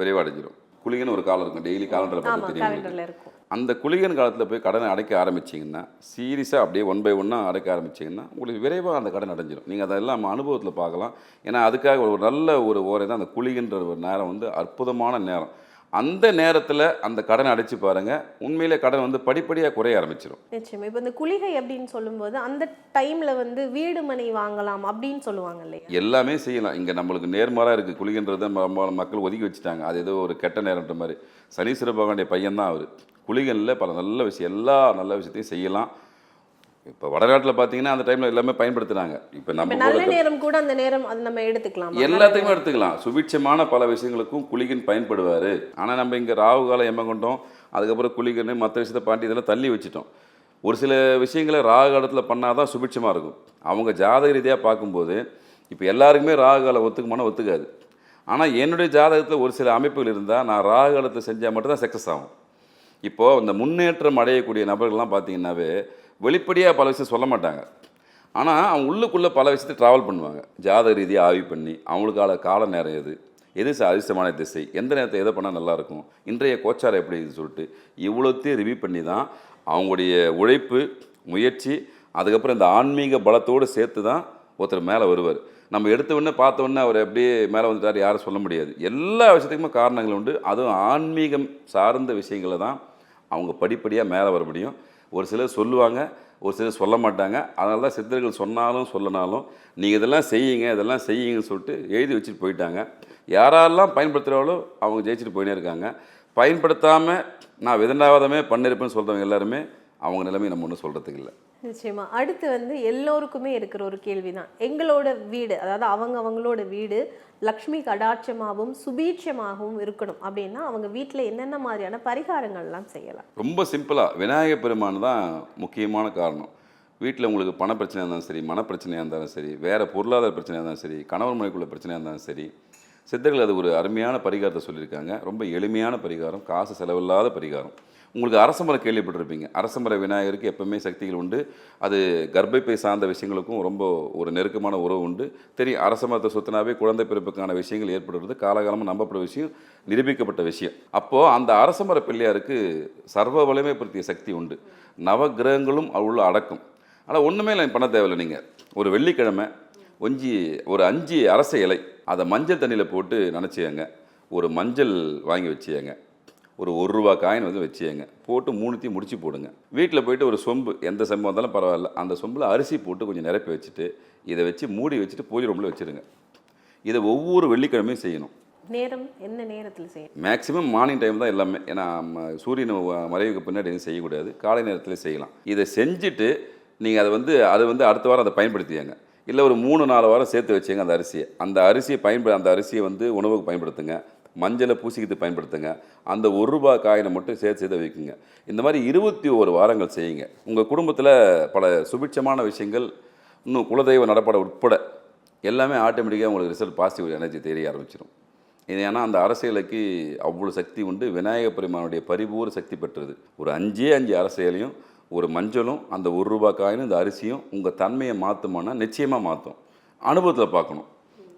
விரைவாக அடைஞ்சிரும். குளிகன் ஒரு காலம் இருக்கும். டெய்லி காலண்டரில் பார்த்து தெரியும் இருக்கும். அந்த குளிகன் காலத்தில் போய் கடனை அடைக்க ஆரம்பிச்சிங்கன்னா சீரியஸாக அப்படியே ஒன் பை ஒன்னாக அடைக்க ஆரம்பிச்சிங்கன்னா உங்களுக்கு விரைவாக அந்த கடன் அடைஞ்சிரும். நீங்கள் அதெல்லாம் நம்ம அனுபவத்தில் பார்க்கலாம். ஏன்னா அதுக்காக ஒரு நல்ல ஒரு ஓரை தான் அந்த குளிகன்ற ஒரு நேரம் வந்து அற்புதமான நேரம். அந்த நேரத்தில் அந்த கடனை அடைச்சு பாருங்கள் உண்மையிலே கடன் வந்து படிப்படியாக குறைய ஆரம்பிச்சிடும் நிச்சயமா. இப்போ இந்த குளிகை அப்படின்னு சொல்லும்போது அந்த டைம்ல வந்து வீடு மனை வாங்கலாம் அப்படின்னு சொல்லுவாங்க இல்லையா? எல்லாமே செய்யலாம். இங்கே நம்மளுக்கு நேர்மாறாக இருக்குது குளிகன்றதை மக்கள் ஒதுக்கி வச்சுட்டாங்க. அது ஏதோ ஒரு கெட்ட நேரம்ன்ற மாதிரி. சனீஸ்வர பகவானுடைய பையன் தான் அவர். குளிகனில் பல நல்ல விஷயம் எல்லா நல்ல விஷயத்தையும் செய்யலாம். இப்போ வடநாட்டில் பார்த்தீங்கன்னா அந்த டைமில் எல்லாமே பயன்படுத்துனாங்க. இப்போ நம்ம நல்ல நேரம் கூட அந்த நேரம் அது நம்ம எடுத்துக்கலாம். எல்லாத்தையுமே எடுத்துக்கலாம். சுபிட்சமான பல விஷயங்களுக்கும் குளிகன் பயன்படுவார். ஆனால் நம்ம இங்கே ராகு காலம் எம்ம அதுக்கப்புறம் குளிகன் மற்ற விஷயத்தை பாண்டி இதெல்லாம் தள்ளி வச்சுட்டோம். ஒரு சில விஷயங்களை ராகு காலத்தில் பண்ணால் தான் சுபிட்சமாக இருக்கும். அவங்க ஜாதக ரீதியாக பார்க்கும்போது இப்போ எல்லாருக்குமே ராகு காலம் ஒத்துக்குமானா ஒத்துக்காது. ஆனால் என்னுடைய ஜாதகத்தில் ஒரு சில அமைப்புகள் இருந்தால் நான் ராகு காலத்தை செஞ்சால் மட்டும்தான் சக்ஸஸ் ஆகும். இப்போது இந்த முன்னேற்றம் அடையக்கூடிய நபர்கள்லாம் பார்த்தீங்கன்னாவே வெளிப்படையாக பல விஷயம் சொல்ல மாட்டாங்க. ஆனால் அவங்க உள்ளுக்குள்ளே பல விஷயத்தை ட்ராவல் பண்ணுவாங்க. ஜாதக ரீதியாக ஆய்வு பண்ணி அவங்களுக்கான கால நேரம் எது? எது அதிர்ஷ்டமான திசை? எந்த நேரத்தை எதை பண்ணால் நல்லாயிருக்கும் இன்றைய கோச்சாரம் எப்படி சொல்லிட்டு இவ்வளோத்தையும் ரிவ்யூ பண்ணி தான் அவங்களுடைய உழைப்பு முயற்சி அதுக்கப்புறம் இந்த ஆன்மீக பலத்தோடு சேர்த்து தான் ஒருத்தர் மேலே வருவார். நம்ம எடுத்த உடனே பார்த்த உடனே அவர் அப்படியே மேலே வந்துட்டார் யாரும் சொல்ல முடியாது. எல்லா விஷயத்துக்குமே காரணங்கள் உண்டு. அதுவும் ஆன்மீகம் சார்ந்த விஷயங்களை தான் அவங்க படிப்படியாக மேலே வர முடியும். ஒரு சிலர் சொல்லுவாங்க ஒரு சிலர் சொல்ல மாட்டாங்க. அதனால தான் சித்தர்கள் சொன்னாலும் சொல்லனாலும் நீங்கள் இதெல்லாம் செய்யுங்க இதெல்லாம் செய்யுங்கன்னு சொல்லிட்டு எழுதி வச்சுட்டு போயிட்டாங்க. யாரெல்லாம் பயன்படுத்துகிறாங்களோ அவங்க ஜெயிச்சுட்டு போயினே இருக்காங்க. பயன்படுத்தாமல் நான் விதண்டாவதமே பண்ணிருப்பேன்னு சொல்கிறவங்க எல்லாருமே அவங்க நிலைமை நம்ம ஒன்றும் சொல்கிறதுக்கு இல்லை. நிச்சயமா. அடுத்து வந்து எல்லோருக்குமே இருக்கிற ஒரு கேள்விதான். எங்களோட வீடு அதாவது அவங்க அவங்களோட வீடு லக்ஷ்மி கடாட்சமாகவும் சுபீட்சமாகவும் இருக்கணும். அப்படின்னா அவங்க வீட்டில் என்னென்ன மாதிரியான பரிகாரங்கள்லாம் செய்யலாம். ரொம்ப சிம்பிளாக விநாயக பெருமான் தான் முக்கியமான காரணம். வீட்டில் உங்களுக்கு பண பிரச்சனையாக இருந்தாலும் சரி மனப்பிரச்சனையாக இருந்தாலும் சரி வேறு பொருளாதார பிரச்சனையாக இருந்தாலும் சரி கணவன் மனைக்குள்ள பிரச்சனையாக இருந்தாலும் சரி சித்தர்கள் அது ஒரு அருமையான பரிகாரத்தை சொல்லியிருக்காங்க. ரொம்ப எளிமையான பரிகாரம் காசு செலவில்லாத பரிகாரம். உங்களுக்கு அரசமரம் கேள்விப்பட்டிருப்பீங்க. அரசமர விநாயகருக்கு எப்பவுமே சக்திகள் உண்டு. அது கர்ப்பப்பை சார்ந்த விஷயங்களுக்கும் ரொம்ப ஒரு நெருக்கமான உறவு உண்டு. தெரியும் அரசமரத்தை சுத்தினாவே குழந்தை பிறப்புக்கான விஷயங்கள் ஏற்படுறது காலகாலமாக நம்பப்பட்ட விஷயம் நிரூபிக்கப்பட்ட விஷயம். அப்போது அந்த அரசமர பிள்ளையாருக்கு சர்வ வலிமை படுத்திய சக்தி உண்டு. நவ கிரகங்களும் உள்ள அடக்கும். ஆனால் ஒன்றுமே இல்லை பண்ண தேவையில்லை நீங்கள் ஒரு வெள்ளிக்கிழமை ஒஞ்சி ஒரு அஞ்சு அரச இலை அதை மஞ்சள் தண்ணியில் போட்டு நினச்சியங்க ஒரு மஞ்சள் வாங்கி வச்சுயங்க ஒரு ஒரு ரூபா காயின் வந்து வச்சுயங்க போட்டு மூணுத்தையும் முடிச்சு போடுங்க. வீட்டில் போயிட்டு ஒரு சொம்பு எந்த செம்பு வந்தாலும் பரவாயில்ல. அந்த சொம்பில் அரிசி போட்டு கொஞ்சம் நிரப்பி வச்சுட்டு இதை வச்சு மூடி வச்சுட்டு பூஜை ரூமில் வச்சுருங்க. இதை ஒவ்வொரு வெள்ளிக்கிழமையும் செய்யணும். நேரம் என்ன நேரத்தில் செய்யணும்? மேக்ஸிமம் மார்னிங் டைம் தான் எல்லாமே. ஏன்னா சூரியன் மறைவுக்கு பின்னாடி எதுவும் செய்யக்கூடாது. காலை நேரத்தில் செய்யலாம். இதை செஞ்சுட்டு நீங்கள் அதை வந்து அதை வந்து அடுத்த வாரம் அதை பயன்படுத்தியாங்க இல்லை ஒரு மூணு நாலு வாரம் சேர்த்து வச்சுங்க அந்த அரிசியை. அந்த அரிசியை பயன்ப அந்த அரிசியை வந்து உணவுக்கு பயன்படுத்துங்க. மஞ்சளை பூசிக்கிட்டு பயன்படுத்துங்க. அந்த ஒரு ரூபா காயினை மட்டும் சேர்த்து சேர்த்து வைக்குங்க. இந்த மாதிரி இருபத்தி ஒரு வாரங்கள் செய்யுங்க. உங்கள் குடும்பத்தில் பல சுபிட்சமான விஷயங்கள் இன்னும் குலதெய்வ நடப்பட உட்பட எல்லாமே ஆட்டோமேட்டிக்காக உங்களுக்கு ரிசல்ட் பாசிட்டிவ் எனர்ஜி தெரிய ஆரம்பிச்சிடும் இது ஏன்னா அந்த அரசியலுக்கு அவ்வளோ சக்தி உண்டு. விநாயகப் பெருமானுடைய பரிபூர சக்தி பெற்றது. ஒரு அஞ்சே அஞ்சு அரசியலையும் ஒரு மஞ்சளும் அந்த ஒரு ரூபா காயினும் இந்த அரிசியும் உங்கள் தன்மையை மாற்றுமானா நிச்சயமாக மாற்றும் அனுபவத்தில் பார்க்கணும்.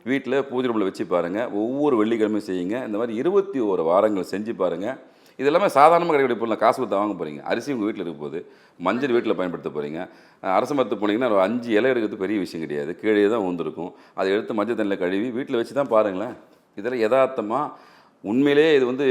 வீட்டில் பூஜை ரூமில் வச்சு பாருங்கள் ஒவ்வொரு வெள்ளிக்கிழமையும் செய்யுங்க. இந்த மாதிரி இருபத்தி ஒரு வாரங்கள் செஞ்சு பாருங்கள் இது எல்லாமே சாதாரணமாக கிடைக்கிற பொருள் காசு கொடுத்து வாங்க போகிறீங்க அரிசி உங்கள் வீட்டில் இருக்க போகுது மஞ்சள் வீட்டில் பயன்படுத்த போகிறீங்க அரசு மரத்து போனீங்கன்னா ஒரு அஞ்சு இலை எடுக்கிறது பெரிய விஷயம் கிடையாது. கீழே தான் வந்திருக்கும் அதை எடுத்து மஞ்சள் தண்ணியில் கழுவி வீட்டில் வச்சு தான் பாருங்களேன். இதெல்லாம் யதார்த்தமாக உண்மையிலே இது வந்து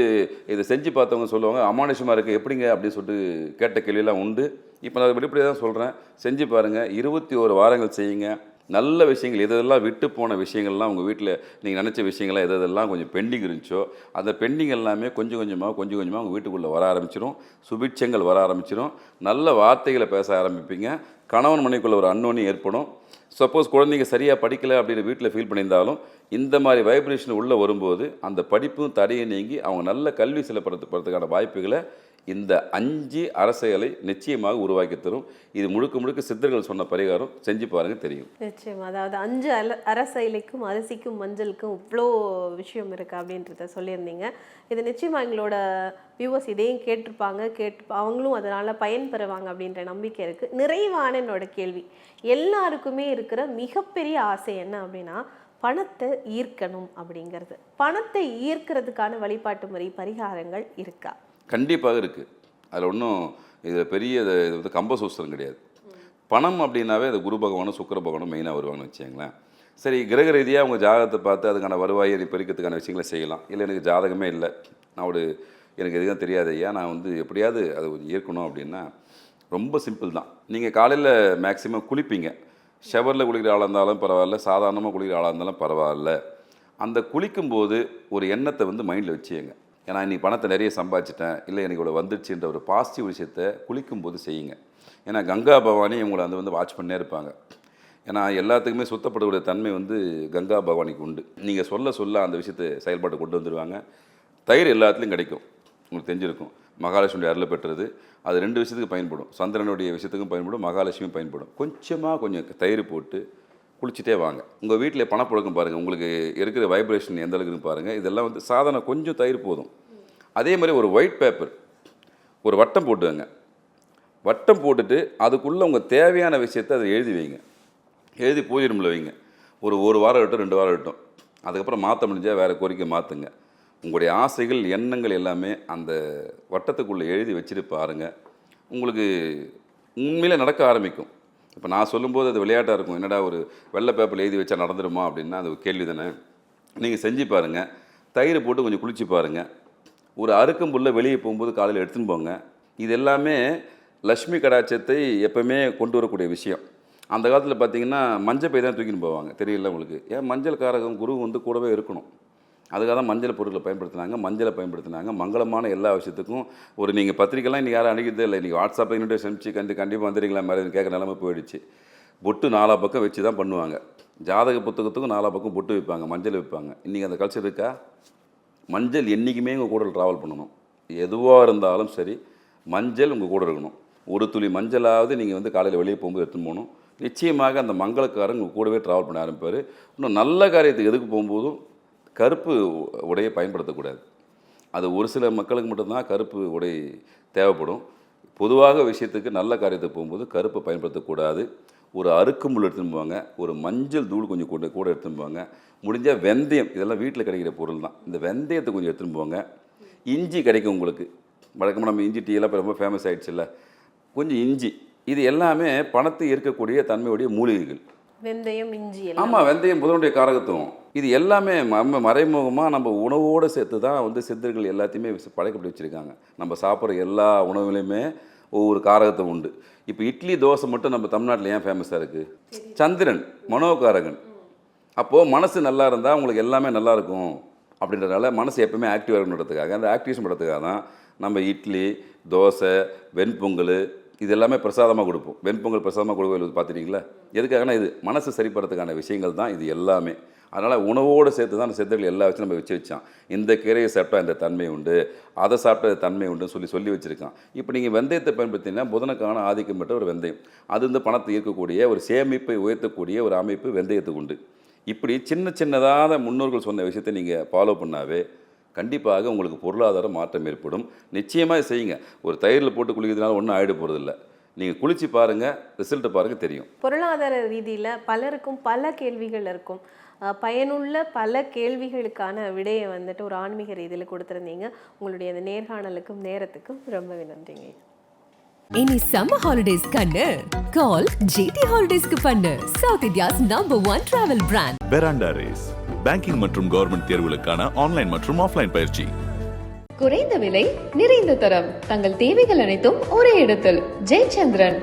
இதை செஞ்சு பார்த்தவங்க சொல்லுவாங்க அமானுஷமாக இருக்குது எப்படிங்க? அப்படின்னு சொல்லிட்டு கேட்ட கேள்வியெல்லாம் உண்டு. இப்போ நான் வெளிப்படையாக தான் சொல்கிறேன் செஞ்சு பாருங்கள் இருபத்தி ஒரு வாரங்கள் செய்யுங்க. நல்ல விஷயங்கள் எதெல்லாம் விட்டு போன விஷயங்கள்லாம் உங்கள் வீட்டில் நீங்கள் நினச்ச விஷயங்கள்லாம் எது எதெல்லாம் கொஞ்சம் பெண்டிங் இருந்துச்சோ அந்த பெண்டிங் எல்லாமே கொஞ்சம் கொஞ்சமாக கொஞ்சம் கொஞ்சமாக உங்கள் வீட்டுக்குள்ளே வர ஆரம்பிச்சிடும் சுபிட்சங்கள் வர ஆரம்பிச்சிடும் நல்ல வார்த்தைகளை பேச ஆரம்பிப்பீங்க. கணவன் மனைக்குள்ளே ஒரு அன்னோனி ஏற்படும். சப்போஸ் குழந்தைங்க சரியாக படிக்கலை அப்படின்னு வீட்டில் ஃபீல் பண்ணியிருந்தாலும் இந்த மாதிரி வைப்ரேஷன் உள்ளே வரும்போது அந்த படிப்பும் தடையை நீங்கி அவங்க நல்ல கல்வி செலுத்தப்படுறதுக்கான வாய்ப்புகளை இந்த அஞ்சு அரசியலை நிச்சயமாக உருவாக்கி தரும். இது முழுக்க முழுக்க சித்தர்கள் சொன்ன பரிகாரம். செஞ்சு பாருங்க தெரியும். நிச்சயம். அதாவது அஞ்சு அல அரிசிக்கும் மஞ்சளுக்கும் இவ்வளோ விஷயம் இருக்கு அப்படின்றத சொல்லியிருந்தீங்க. இது நிச்சயமாக எங்களோட வியூவர்ஸ் இதையும் கேட்டிருப்பாங்க. கேட்டு அவங்களும் அதனால் பயன்பெறுவாங்க அப்படின்ற நம்பிக்கை இருக்குது நிறைவான என்னோட கேள்வி எல்லாருக்குமே இருக்கிற மிகப்பெரிய ஆசை என்ன அப்படின்னா பணத்தை ஈர்க்கணும் அப்படிங்கிறது. பணத்தை ஈர்க்கிறதுக்கான வழிபாட்டு முறை பரிகாரங்கள் இருக்கா? கண்டிப்பாக இருக்குது அதில் ஒன்றும் இதில் பெரிய இது இது வந்து கம்பசூத்திரம் கிடையாது. பணம் அப்படின்னாவே அது குரு பகவானும் சுக்கர பகவானும் மெயினாக வருவாங்கன்னு வச்சுங்களேன் சரி கிரக ரீதியாக அவங்க ஜாதகத்தை பார்த்து அதுக்கான வருவாயை பெருக்கிறதுக்கான விஷயங்களை செய்யலாம். இல்லை எனக்கு ஜாதகமே இல்லை. நான் ஒரு எனக்கு எதுவும் தெரியாது ஐயா. நான் வந்து எப்படியாவது அது கொஞ்சம் ஈர்க்கணும் அப்படின்னா ரொம்ப சிம்பிள் தான். நீங்கள் காலையில் மேக்ஸிமம் குளிப்பீங்க. ஷவரில் குளிக்கிற ஆளாக இருந்தாலும் பரவாயில்ல. சாதாரணமாக குளிக்கிற ஆளாக இருந்தாலும் பரவாயில்ல. அந்த குளிக்கும்போது ஒரு எண்ணத்தை வந்து மைண்டில் வச்சுங்க ஏன்னா இன்றைக்கி பணத்தை நிறைய சம்பாதிச்சிட்டேன் இல்லை எனக்கு இவ்வளோ வந்துடுச்சுன்ற ஒரு பாசிட்டிவ் விஷயத்தை குளிக்கும்போது செய்யுங்க. ஏன்னா கங்கா பவானி உங்களை வந்து வந்து வாட்ச் பண்ணே இருப்பாங்க. ஏன்னா எல்லாத்துக்குமே சுத்தப்படக்கூடிய தன்மை வந்து கங்கா பவானிக்கு உண்டு. நீங்கள் சொல்ல சொல்ல அந்த விஷயத்தை செயல்பாட்டு கொண்டு வந்துடுவாங்க தயிர் எல்லாத்துலேயும் கிடைக்கும். உங்களுக்கு தெரிஞ்சிருக்கும். மகாலட்சுமியுடைய அருளை பெற்றது. அது ரெண்டு விஷயத்துக்கு பயன்படும். சந்திரனுடைய விஷயத்துக்கும் பயன்படும். மகாலட்சுமியும் பயன்படும். கொஞ்சமாக கொஞ்சம் தயிர் போட்டு குளிச்சுட்டே வாங்க. உங்கள் வீட்டில் பணப்பழக்கம் பாருங்கள் உங்களுக்கு இருக்கிற வைப்ரேஷன் எந்த அளவுக்குன்னு பாருங்கள் இதெல்லாம் வந்து சாதனம் கொஞ்சம் தயிர் போதும். அதே மாதிரி ஒரு ஒயிட் பேப்பர் ஒரு வட்டம் போட்டுவங்க வட்டம் போட்டுட்டு அதுக்குள்ளே உங்கள் தேவையான விஷயத்தை அதை எழுதி வைங்க. எழுதி பூஜை ரூமில் வைங்க. ஒரு ஒரு வாரம் இருக்கட்டும் ரெண்டு வாரம் இருக்கட்டும் அதுக்கப்புறம் மாற்ற முடிஞ்சால் வேறு கோரிக்கை மாற்றுங்க உங்களுடைய ஆசைகள் எண்ணங்கள் எல்லாமே அந்த வட்டத்துக்குள்ளே எழுதி வச்சுட்டு பாருங்க. உங்களுக்கு உண்மையிலே நடக்க ஆரம்பிக்கும். இப்போ நான் சொல்லும்போது அது விளையாட்டாக இருக்கும். என்னடா ஒரு வெள்ளை பேப்பரில் எழுதி வச்சா நடந்துருமா அப்படின்னா அது ஒரு கேள்வி தானே. நீங்கள் செஞ்சு பாருங்கள் தயிர் போட்டு கொஞ்சம் குளிச்சு பாருங்கள் ஒரு அறுக்கும் அறுக்கம்புல்ல வெளியே போகும்போது காலையில் எடுத்துன்னு போங்க. இது எல்லாமே லக்ஷ்மி கடாட்சத்தை எப்பவுமே கொண்டு வரக்கூடிய விஷயம். அந்த காலத்தில் பார்த்தீங்கன்னா மஞ்சள் பை தான் தூக்கின்னு போவாங்க. தெரியல உங்களுக்கு. ஏன் மஞ்சள் காரகம் குரு வந்து கூடவே இருக்கணும். அதுக்காக தான் மஞ்சள் பொருட்களை பயன்படுத்தினாங்க மஞ்சளை பயன்படுத்தினாங்க. மங்களமான எல்லா விஷயத்துக்கும் ஒரு நீங்கள் பத்திரிக்கைலாம் இன்றைக்கி யாரும் அணுகிறதே இல்லை. இன்றைக்கி வாட்ஸ்அப்பில் இன்விடேஷன் அனுப்பிச்சு கண்டு கண்டிப்பாக வந்துடுங்களா மாதிரி கேட்குற நிலமை போயிடுச்சு. பொட்டு நாலா பக்கம் வச்சு தான் பண்ணுவாங்க. ஜாதக புத்தகத்துக்கும் நாலா பக்கம் பொட்டு வைப்பாங்க மஞ்சள் வைப்பாங்க இன்றைக்கி அந்த கல்ச்சர் இருக்கா? மஞ்சள் என்றைக்குமே உங்கள் கூட ட்ராவல் பண்ணணும். எதுவாக இருந்தாலும் சரி மஞ்சள் உங்கள் கூட இருக்கணும். ஒரு துளி மஞ்சளாவது நீங்கள் வந்து காலையில் வெளியே போகும்போது எடுத்துன்னு போகணும். நிச்சயமாக அந்த மங்களக்காரன் உங்கள் கூடவே ட்ராவல் பண்ண ஆரம்பிப்பார். இன்னும் நல்ல காரியத்துக்கு எதுக்கு போகும்போதும் கருப்பு உடையை பயன்படுத்தக்கூடாது. அது ஒரு சில மக்களுக்கு மட்டும்தான் கருப்பு உடை தேவைப்படும். பொதுவாக விஷயத்துக்கு நல்ல காரியத்துக்கு போகும்போது கருப்பை பயன்படுத்தக்கூடாது. ஒரு அறுக்குமுள் எடுத்துன்னு போவாங்க ஒரு மஞ்சள் தூள் கொஞ்சம் கூட கூட எடுத்துன்னு போவாங்க. முடிஞ்சால் வெந்தயம் இதெல்லாம் வீட்டில் கிடைக்கிற பொருள் தான். இந்த வெந்தயத்தை கொஞ்சம் எடுத்துன்னு போவாங்க. இஞ்சி கிடைக்கும் உங்களுக்கு. வழக்கமாக நம்ம இஞ்சி டீ எல்லாம் இப்போ ரொம்ப ஃபேமஸ் ஆயிடுச்சுல்ல. கொஞ்சம் இஞ்சி இது எல்லாமே பணத்தை ஈர்க்கக்கூடிய தன்மையுடைய மூலிகைகள். வெந்தயம் இஞ்சி ஆமாம் வெந்தயம் புதனுடைய காரகத்துவம். இது எல்லாமே நம்ம மறைமுகமாக நம்ம உணவோடு சேர்த்து தான் வந்து சித்தர்கள் எல்லாத்தையுமே பழக்கப்படி வச்சுருக்காங்க. நம்ம சாப்பிட்ற எல்லா உணவுலையுமே ஒவ்வொரு காரகத்துவம் உண்டு. இப்போ இட்லி தோசை மட்டும் நம்ம தமிழ்நாட்டில் ஏன் ஃபேமஸாக இருக்குது சந்திரன் மனோகாரகன். அப்போது மனசு நல்லா இருந்தால் உங்களுக்கு எல்லாமே நல்லா இருக்கும் அப்படின்றதுனால மனசு எப்பவுமே ஆக்டிவாக இருக்கணுன்றதுக்காக அந்த ஆக்டிவேஷன் பண்ணுறதுக்காக தான் நம்ம இட்லி தோசை வெண்பொங்கல் இது எல்லாமே பிரசாதமாக கொடுப்போம். வெண்பொங்கல் பிரசாதமாக கொடுக்க பார்த்துட்டீங்களா எதுக்காகனா இது மனசு சரிப்படுறதுக்கான விஷயங்கள் தான் இது எல்லாமே. அதனால் உணவோடு சேர்த்து தான் அந்த சித்தர்கள் எல்லா வச்சு நம்ம வச்சு வச்சான். இந்த கீரையை சாப்பிட்டா இந்த தன்மை உண்டு அதை சாப்பிட்டா இந்த தன்மை உண்டுன்னு சொல்லி சொல்லி வச்சுருக்கான். இப்போ நீங்கள் வெந்தயத்தை பயன்படுத்தினா புதனுக்கான ஆதிக்கம் பெற்ற ஒரு வெந்தயம். அது வந்து பணத்தை ஈர்க்கக்கூடிய ஒரு சேமிப்பை உயர்த்தக்கூடிய ஒரு அமைப்பு வெந்தயத்துக்கு உண்டு. இப்படி சின்ன சின்னதான முன்னோர்கள் சொன்ன விஷயத்தை நீங்கள் ஃபாலோ பண்ணாவே கண்டிப்பாக உங்களுக்கு பொருளாதார மாற்றம் ஏற்படும். நிச்சயமாக செய்யுங்க. ஒரு தயிரில் போட்டு குளிக்கிறதுனால ஒன்றும் ஆகிட போகிறதில்ல நீங்கள் குளிச்சு பாருங்கள் ரிசல்ட்டு பாருங்கள் தெரியும். பொருளாதார ரீதியில் பலருக்கும் பல கேள்விகள் இருக்கும். பயனுள்ள பல கேள்விகளுக்கான விடையை வந்துட்டு ஒரு ஆன்மீக ரீதியில் கொடுத்துருந்தீங்க. உங்களுடைய அந்த நேர்காணலுக்கும் நேரத்துக்கும் ரொம்பவே நன்றிங்க. இனி சம்மர் ஹாலிடேஸ் கண்ணு. கால் ஜிடி ஹாலிடேஸ்க்கு பண்ணு. South India's number one travel brand Veranda race banking மற்றும் கவர்மெண்ட் தேர்வுகளுக்கான ஆன்லைன் மற்றும் ஆஃப்லைன் பயிற்சி. குறைந்த விலை நிறைந்த தரம். தங்கள் தேவைகள் அனைத்தும் ஒரே இடத்தில். ஜெயச்சந்திரன்.